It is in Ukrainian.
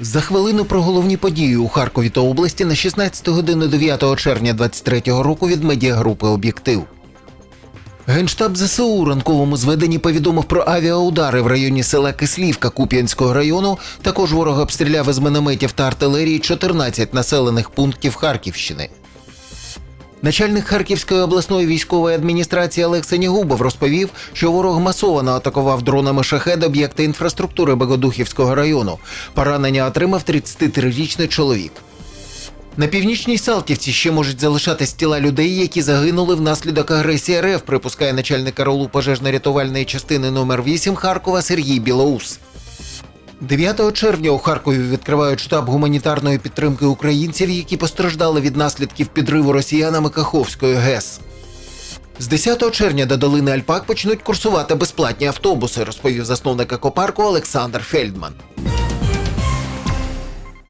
За хвилину про головні події у Харкові та області на 16 годину 9 червня 23 року від медіагрупи Об'єктив. Генштаб ЗСУ у ранковому зведенні повідомив про авіаудари в районі села Кислівка Куп'янського району. Також ворог обстріляв із мінометів та артилерії 14 населених пунктів Харківщини. Начальник Харківської обласної військової адміністрації Олег Сенігубов розповів, що ворог масово атакував дронами шахед об'єкти інфраструктури Богодухівського району. Поранення отримав 33-річний чоловік. На північній Салтівці ще можуть залишатись тіла людей, які загинули внаслідок агресії РФ, припускає начальник караулу пожежно-рятувальної частини номер 8 Харкова Сергій Білоус. 9 червня у Харкові відкривають штаб гуманітарної підтримки українців, які постраждали від наслідків підриву росіянами Каховської ГЕС. З 10 червня до долини Альпак почнуть курсувати безплатні автобуси, розповів засновник екопарку Олександр Фельдман.